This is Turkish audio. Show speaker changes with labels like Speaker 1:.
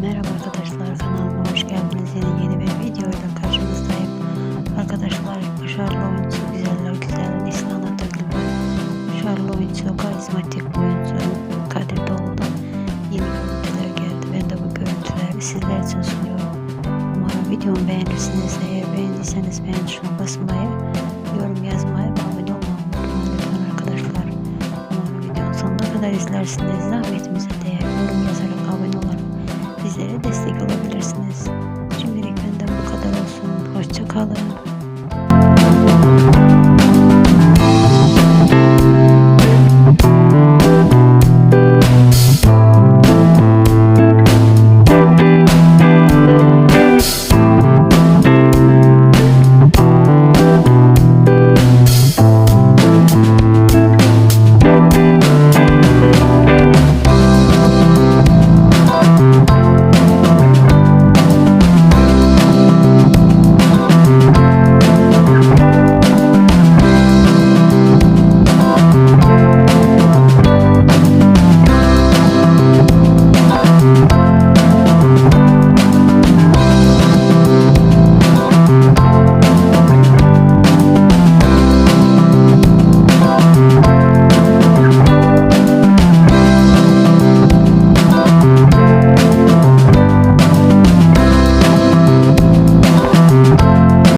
Speaker 1: Merhaba arkadaşlar kanalıma hoş geldiniz. Yine yeni bir videoyla karşınızdayım. Arkadaşlar başarılı oyuncu güzeller güzel Neslihan Atagül var. Başarılı oyuncu karizmatik oyuncu Kadir Doğulu. Yeni görüntüler geldi. Ben de bu görüntüleri sizler için sunuyorum. Umarım videomu beğenirsiniz. Eğer beğendiyseniz beğen tuşuna basmayı, yorum yazmayı ve abone olmayı unutmayın arkadaşlar. Umarım videonun sonuna kadar izlersiniz. Zahmetimize değer yorum yazarak destek olabilirsiniz. Şimdilik benden bu kadar olsun. Hoşça kalın.